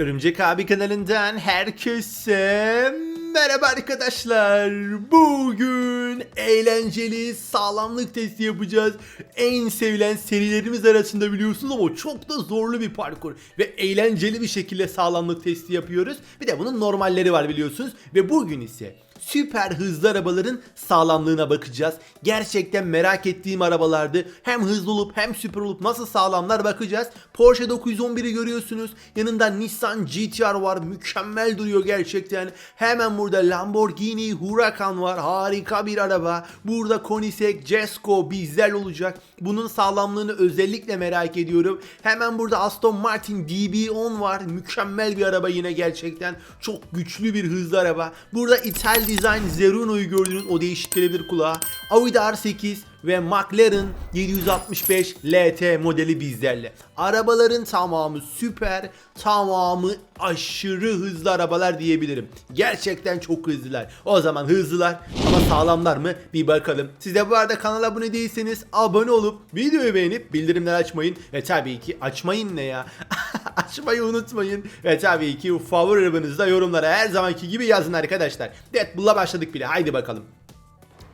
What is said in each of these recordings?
Örümcek abi kanalından herkese merhaba arkadaşlar. Bugün eğlenceli sağlamlık testi yapacağız. En sevilen serilerimiz arasında biliyorsunuz ama çok da zorlu bir parkur. Ve eğlenceli bir şekilde sağlamlık testi yapıyoruz. Bir de bunun normalleri var biliyorsunuz. Ve bugün ise süper hızlı arabaların sağlamlığına bakacağız. Gerçekten merak ettiğim arabalardı. Hem hızlı olup hem süper olup nasıl sağlamlar bakacağız. Porsche 911'i görüyorsunuz. Yanında Nissan GTR var. Mükemmel duruyor gerçekten. Hemen burada Lamborghini Huracan var. Harika bir araba. Burada Koenigsegg Jesko bizler olacak. Bunun sağlamlığını özellikle merak ediyorum. Hemen burada Aston Martin DB10 var. Mükemmel bir araba yine gerçekten. Çok güçlü bir hızlı araba. Burada Ital Design Zeruno'yu gördünüz. O değişik gelebilir kulağa. Audi R8 ve McLaren 765 LT modeli bizlerle. Arabaların tamamı süper, tamamı aşırı hızlı arabalar diyebilirim. Gerçekten çok hızlılar. O zaman hızlılar ama sağlamlar mı bir bakalım. Siz de bu arada kanala abone değilseniz abone olup videoyu beğenip bildirimleri açmayın. Ve tabii ki açmayın ne ya? Açmayı unutmayın. Ve tabii ki favori arabanızı da yorumlara her zamanki gibi yazın arkadaşlar. Deadpool'la başladık bile. Haydi bakalım.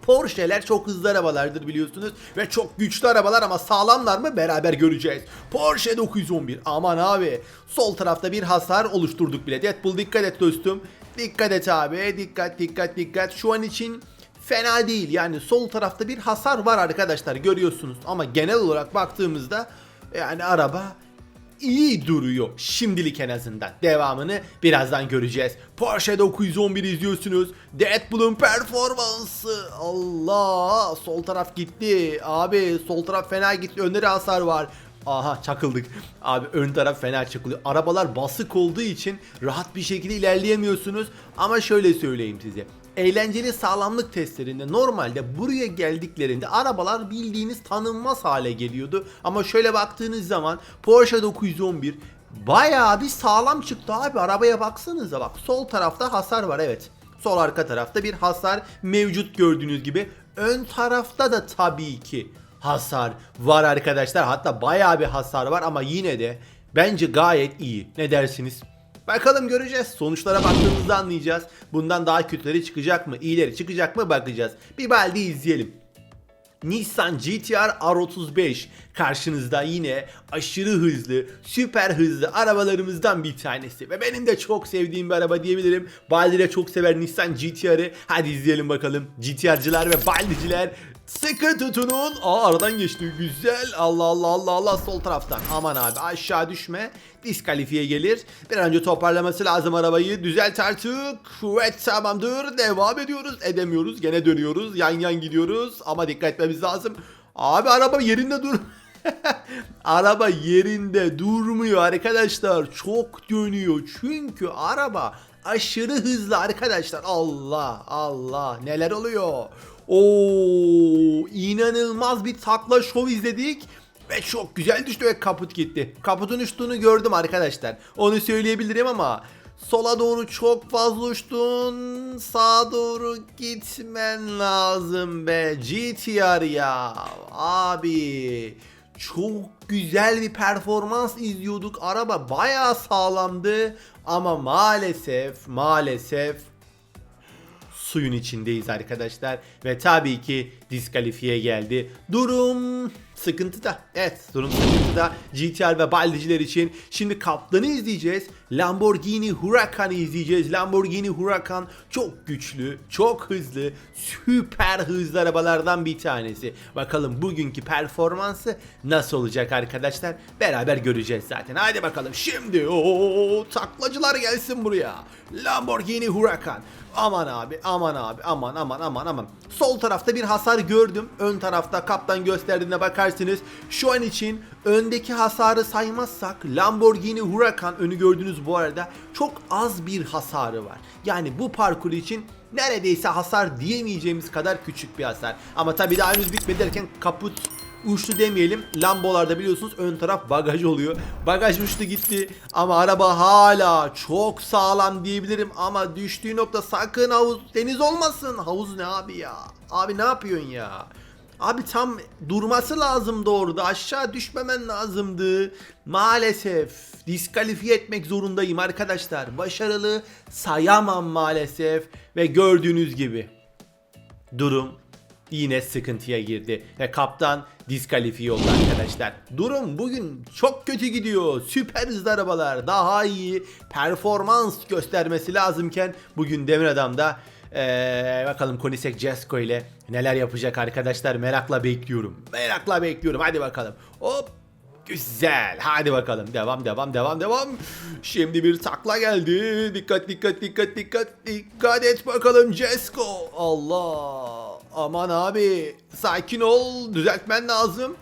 Porsche'ler çok hızlı arabalardır biliyorsunuz ve çok güçlü arabalar ama sağlamlar mı beraber göreceğiz. Porsche 911 aman abi sol tarafta bir hasar oluşturduk bile. Deadpool dikkat et dostum. Dikkat et abi dikkat dikkat dikkat şu an için fena değil yani sol tarafta bir hasar var arkadaşlar görüyorsunuz ama genel olarak baktığımızda yani araba iyi duruyor şimdilik en azından. Devamını birazdan göreceğiz. Porsche 911 izliyorsunuz. Deadpool'un performansı. Allah sol taraf gitti. Abi sol taraf fena gitti. Önde de hasar var. Aha çakıldık. Abi ön taraf fena çakılıyor. Arabalar basık olduğu için rahat bir şekilde ilerleyemiyorsunuz. Ama şöyle söyleyeyim size. Eğlenceli sağlamlık testlerinde normalde buraya geldiklerinde arabalar bildiğiniz tanınmaz hale geliyordu. Ama şöyle baktığınız zaman Porsche 911 bayağı bir sağlam çıktı abi. Arabaya baksanıza bak. Sol tarafta hasar var evet. Sol arka tarafta bir hasar mevcut gördüğünüz gibi. Ön tarafta da tabii ki hasar var arkadaşlar. Hatta bayağı bir hasar var ama yine de bence gayet iyi. Ne dersiniz? Bakalım göreceğiz. Sonuçlara baktığımızda anlayacağız. Bundan daha kötüleri çıkacak mı, iyileri çıkacak mı bakacağız. Bir baldi izleyelim. Nissan GTR R35 karşınızda yine aşırı hızlı, süper hızlı arabalarımızdan bir tanesi. Ve benim de çok sevdiğim bir araba diyebilirim. Baldi de çok sever Nissan GTR'ı. Hadi izleyelim bakalım. GTR'cılar ve Baldiciler sıkı tutunun. Aa aradan geçti. Güzel. Allah Allah Allah Allah sol taraftan. Aman abi aşağı düşme. Diskalifiye gelir. Bir an önce toparlaması lazım arabayı. Düzelt artık. Evet tamamdır. Devam ediyoruz. Edemiyoruz. Gene dönüyoruz. Yan yan gidiyoruz. Ama dikkat etmemiz lazım. Abi araba yerinde dur. araba yerinde durmuyor arkadaşlar. Çok dönüyor. Çünkü araba aşırı hızlı arkadaşlar. Allah Allah neler oluyor. Oo inanılmaz bir takla şov izledik. Ve çok güzel düştü ve kaput gitti. Kaputun uçtuğunu gördüm arkadaşlar. Onu söyleyebilirim ama sola doğru çok fazla uçtun. Sağa doğru gitmen lazım be. GTR ya. Abi. Çok güzel bir performans izliyorduk. Araba bayağı sağlamdı. Ama maalesef maalesef suyun içindeyiz arkadaşlar. Ve tabii ki diskalifiye geldi. Durum sıkıntıda. Evet durum sıkıntıda. GTR ve baldiciler için. Şimdi kaptanı izleyeceğiz. Lamborghini Huracan'ı izleyeceğiz. Lamborghini Huracan çok güçlü, çok hızlı, süper hızlı arabalardan bir tanesi. Bakalım bugünkü performansı nasıl olacak arkadaşlar? Beraber göreceğiz zaten. Hadi bakalım şimdi o taklacılar gelsin buraya. Lamborghini Huracan. Aman abi, aman abi, aman aman aman aman. Sol tarafta bir hasar gördüm. Ön tarafta kaptan gösterdiğine bakarsınız. Şu an için öndeki hasarı saymazsak Lamborghini Huracan önü gördünüz bu arada çok az bir hasarı var. Yani bu parkur için neredeyse hasar diyemeyeceğimiz kadar küçük bir hasar. Ama tabii daha henüz bitmedi derken kaput uçtu demeyelim. Lambolarda biliyorsunuz ön taraf bagaj oluyor. Bagaj uçtu gitti ama araba hala çok sağlam diyebilirim ama düştüğü nokta sakın havuz deniz olmasın. Havuz ne abi ya? Abi ne yapıyorsun ya? Abi tam durması lazımdı orada. Aşağı düşmemen lazımdı. Maalesef diskalifiye etmek zorundayım arkadaşlar. Başarılı sayamam maalesef. Ve gördüğünüz gibi durum yine sıkıntıya girdi. Ve kaptan diskalifiye oldu arkadaşlar. Durum bugün çok kötü gidiyor. Süper hızlı arabalar daha iyi performans göstermesi lazımken bugün Demir Adam'da ee, bakalım Konisek Jesko ile neler yapacak arkadaşlar merakla bekliyorum. Merakla bekliyorum hadi bakalım. Hop Güzel. Hadi bakalım. Devam devam devam devam. Şimdi bir takla geldi. Dikkat dikkat dikkat dikkat. Dikkat et bakalım Jesko. Allah. Aman abi. Sakin ol. Düzeltmen lazım.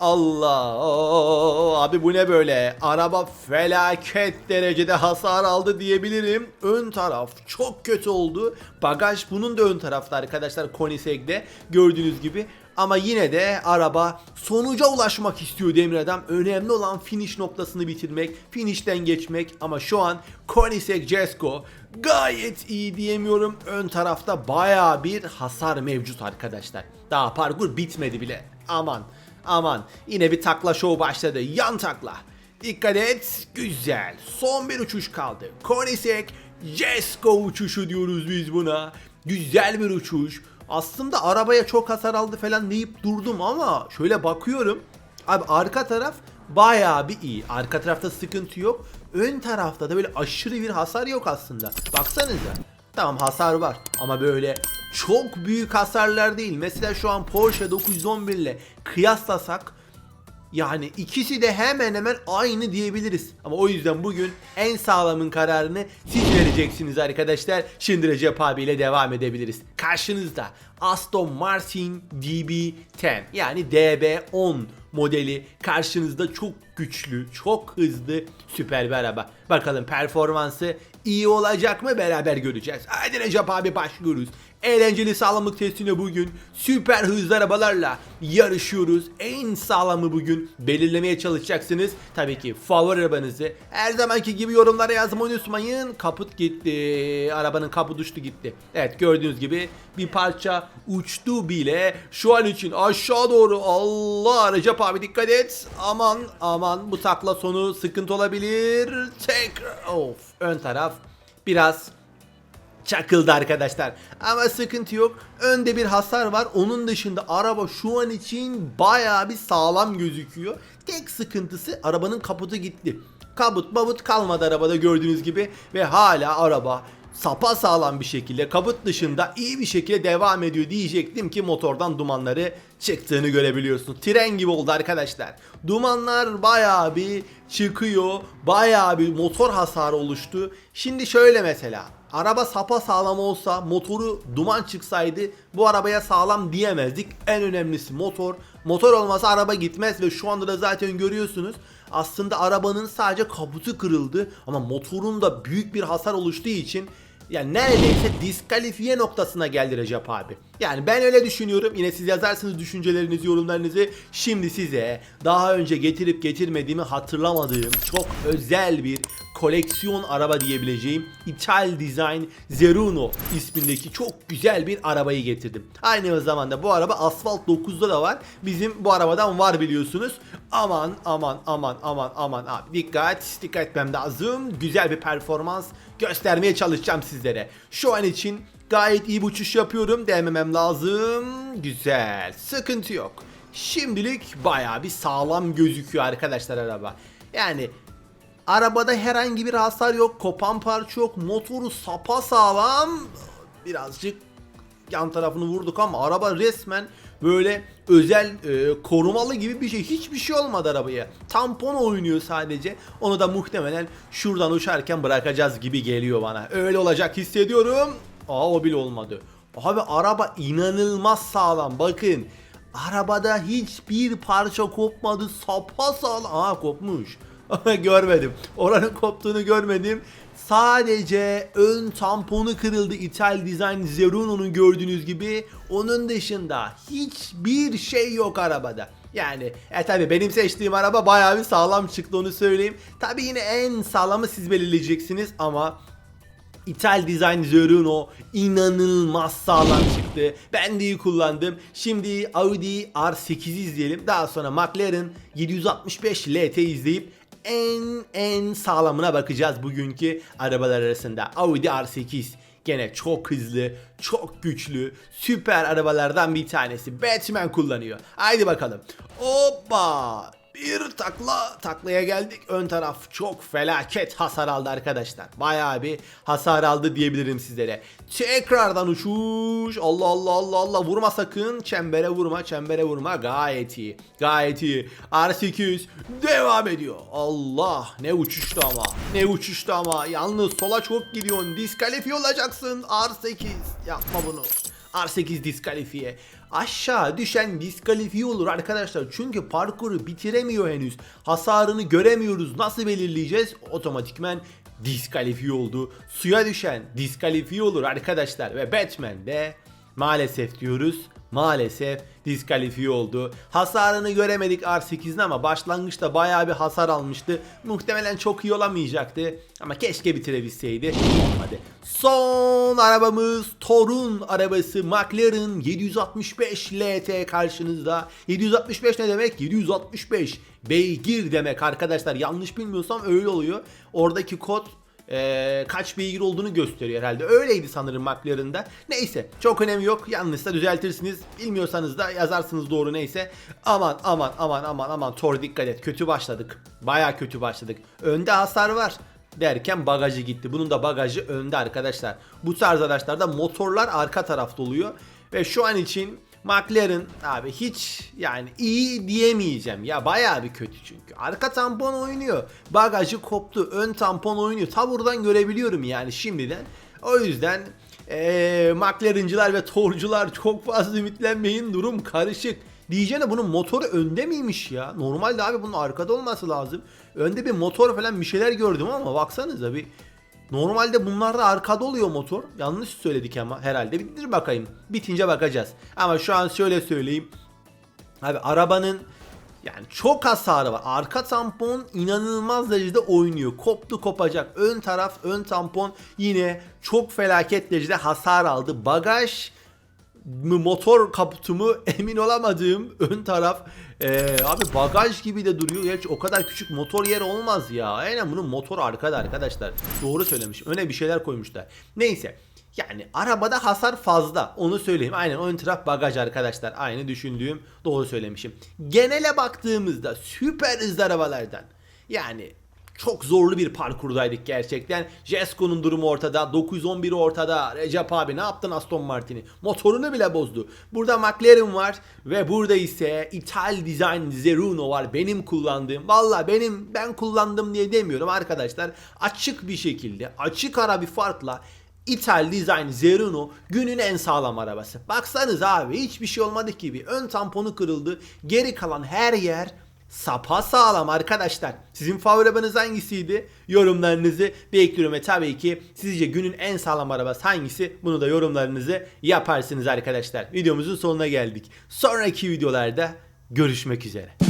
Allah. Abi bu ne böyle? Araba felaket derecede hasar aldı diyebilirim. Ön taraf çok kötü oldu. Bagaj bunun da ön tarafta arkadaşlar Konisek'de gördüğünüz gibi. Ama yine de araba sonuca ulaşmak istiyor Demir Adam. Önemli olan finish noktasını bitirmek, finishten geçmek. Ama şu an Koenigsegg Jesko gayet iyi diyemiyorum. Ön tarafta baya bir hasar mevcut arkadaşlar. Daha parkur bitmedi bile. Aman aman yine bir takla show başladı. Yan takla. Dikkat et. Güzel. Son bir uçuş kaldı. Koenigsegg Jesko uçuşu diyoruz biz buna. Güzel bir uçuş. Aslında arabaya çok hasar aldı falan deyip durdum ama şöyle bakıyorum. Abi arka taraf bayağı bir iyi. Arka tarafta sıkıntı yok. Ön tarafta da böyle aşırı bir hasar yok aslında. Baksanıza. Tamam hasar var ama böyle çok büyük hasarlar değil. Mesela şu an Porsche 911 ile kıyaslasak yani ikisi de hemen hemen aynı diyebiliriz. Ama o yüzden bugün en sağlamın kararını siz vereceksiniz arkadaşlar. Şimdi Recep abiyle devam edebiliriz. Karşınızda Aston Martin DB10 yani DB10 modeli karşınızda çok güçlü, çok hızlı, süper bir araba. Bakalım performansı iyi olacak mı beraber göreceğiz. Hadi Recep abi başlıyoruz. Eğlenceli sağlamlık testine bugün süper hızlı arabalarla yarışıyoruz. En sağlamı bugün belirlemeye çalışacaksınız. Tabii ki favori arabanızı her zamanki gibi yorumlara yazmayı unutmayın. Kaput gitti. Arabanın kaputu uçtu gitti. Evet gördüğünüz gibi bir parça uçtu bile. Şu an için aşağı doğru Allah Recep abi dikkat et. Aman aman bu takla sonu sıkıntı olabilir. Tekrar of ön taraf biraz çakıldı arkadaşlar. Ama sıkıntı yok. Önde bir hasar var. Onun dışında araba şu an için bayağı bir sağlam gözüküyor. Tek sıkıntısı arabanın kaputu gitti. Kabut babut kalmadı arabada gördüğünüz gibi ve hala araba sapa sağlam bir şekilde kabut dışında iyi bir şekilde devam ediyor diyecektim ki motordan dumanları çıktığını görebiliyorsun. Tren gibi oldu arkadaşlar. Dumanlar bayağı bir çıkıyor. Bayağı bir motor hasarı oluştu. Şimdi şöyle mesela Araba sapa sağlam olsa motoru duman çıksaydı bu arabaya sağlam diyemezdik. En önemlisi motor. Motor olmasa araba gitmez ve şu anda da zaten görüyorsunuz. Aslında arabanın sadece kaputu kırıldı ama motorun da büyük bir hasar oluştuğu için yani neredeyse diskalifiye noktasına geldi Recep abi. Yani ben öyle düşünüyorum. Yine siz yazarsınız düşüncelerinizi, yorumlarınızı. Şimdi size daha önce getirip getirmediğimi hatırlamadığım çok özel bir koleksiyon araba diyebileceğim İtal Design Zeruno ismindeki çok güzel bir arabayı getirdim. Aynı zamanda bu araba Asfalt 9'da da var. Bizim bu arabadan var biliyorsunuz. Aman aman aman aman aman abi dikkat dikkat etmem lazım. Güzel bir performans göstermeye çalışacağım sizlere. Şu an için gayet iyi bir uçuş yapıyorum dememem lazım. Güzel sıkıntı yok. Şimdilik baya bir sağlam gözüküyor arkadaşlar araba. Yani Arabada herhangi bir hasar yok, kopan parça yok, motoru sapa sağlam. Birazcık yan tarafını vurduk ama araba resmen böyle özel e, korumalı gibi bir şey. Hiçbir şey olmadı arabaya. Tampon oynuyor sadece. Onu da muhtemelen şuradan uçarken bırakacağız gibi geliyor bana. Öyle olacak hissediyorum. Aa o bile olmadı. Abi araba inanılmaz sağlam. Bakın. Arabada hiçbir parça kopmadı. Sapa sağlam. Aa kopmuş. görmedim. Oranın koptuğunu görmedim. Sadece ön tamponu kırıldı İtal Design Zeruno'nun gördüğünüz gibi. Onun dışında hiçbir şey yok arabada. Yani e tabi benim seçtiğim araba bayağı bir sağlam çıktı onu söyleyeyim. Tabi yine en sağlamı siz belirleyeceksiniz ama İthal Design Zerino inanılmaz sağlam çıktı. Ben de iyi kullandım. Şimdi Audi R8'i izleyelim. Daha sonra McLaren 765 LT izleyip en en sağlamına bakacağız bugünkü arabalar arasında. Audi R8 gene çok hızlı, çok güçlü, süper arabalardan bir tanesi. Batman kullanıyor. Haydi bakalım. Hoppa! Bir takla taklaya geldik. Ön taraf çok felaket hasar aldı arkadaşlar. Bayağı bir hasar aldı diyebilirim sizlere. Tekrardan uçuş. Allah Allah Allah Allah vurma sakın. Çembere vurma, çembere vurma. Gayet iyi. Gayet iyi. R800 devam ediyor. Allah ne uçuştu ama. Ne uçuştu ama. Yalnız sola çok gidiyorsun. Diskalifiye olacaksın. R8 yapma bunu. R8 diskalifiye. Aşağı düşen diskalifiye olur arkadaşlar. Çünkü parkuru bitiremiyor henüz. Hasarını göremiyoruz. Nasıl belirleyeceğiz? Otomatikmen diskalifiye oldu. Suya düşen diskalifiye olur arkadaşlar. Ve Batman de maalesef diyoruz. Maalesef diskalifiye oldu. Hasarını göremedik R8'in ama başlangıçta bayağı bir hasar almıştı. Muhtemelen çok iyi olamayacaktı. Ama keşke bitirebilseydi. Olmadı. Son arabamız Thor'un arabası McLaren 765 LT karşınızda. 765 ne demek? 765 beygir demek arkadaşlar. Yanlış bilmiyorsam öyle oluyor. Oradaki kod ee, kaç beygir olduğunu gösteriyor herhalde. Öyleydi sanırım McLaren'da. Neyse çok önemi yok. Yanlışsa düzeltirsiniz. Bilmiyorsanız da yazarsınız doğru neyse. Aman aman aman aman aman Thor dikkat et. Kötü başladık. Baya kötü başladık. Önde hasar var derken bagajı gitti. Bunun da bagajı önde arkadaşlar. Bu tarz araçlarda motorlar arka tarafta oluyor. Ve şu an için McLaren abi hiç yani iyi diyemeyeceğim ya bayağı bir kötü çünkü. Arka tampon oynuyor. Bagajı koptu. Ön tampon oynuyor. Ta buradan görebiliyorum yani şimdiden. O yüzden ee, McLaren'cılar ve Torcular çok fazla ümitlenmeyin. Durum karışık. Diyeceğine bunun motoru önde miymiş ya? Normalde abi bunun arkada olması lazım. Önde bir motor falan bir şeyler gördüm ama baksanıza bir Normalde bunlarda arkada oluyor motor. Yanlış söyledik ama herhalde. Bitir bakayım. Bitince bakacağız. Ama şu an şöyle söyleyeyim. Abi arabanın yani çok hasarı var. Arka tampon inanılmaz derecede oynuyor. Koptu kopacak. Ön taraf ön tampon yine çok felaket derecede hasar aldı. Bagaj mı motor kaputu mu emin olamadığım ön taraf ee, abi bagaj gibi de duruyor. Gerçi o kadar küçük motor yeri olmaz ya. Aynen bunun motor arkada arkadaşlar. Doğru söylemiş. Öne bir şeyler koymuşlar. Neyse. Yani arabada hasar fazla. Onu söyleyeyim. Aynen ön taraf bagaj arkadaşlar. Aynı düşündüğüm doğru söylemişim. Genele baktığımızda süper hızlı arabalardan. Yani çok zorlu bir parkurdaydık gerçekten. Jesko'nun durumu ortada. 911 ortada. Recep abi ne yaptın Aston Martin'i? Motorunu bile bozdu. Burada McLaren var ve burada ise İtal Design Zeruno var. Benim kullandığım. Valla benim ben kullandım diye demiyorum arkadaşlar. Açık bir şekilde açık ara bir farkla İtal Design Zeruno günün en sağlam arabası. Baksanız abi hiçbir şey olmadı gibi. Ön tamponu kırıldı. Geri kalan her yer sapa sağlam arkadaşlar. Sizin favori arabanız hangisiydi? Yorumlarınızı bekliyorum ve tabii ki sizce günün en sağlam arabası hangisi? Bunu da yorumlarınızı yaparsınız arkadaşlar. Videomuzun sonuna geldik. Sonraki videolarda görüşmek üzere.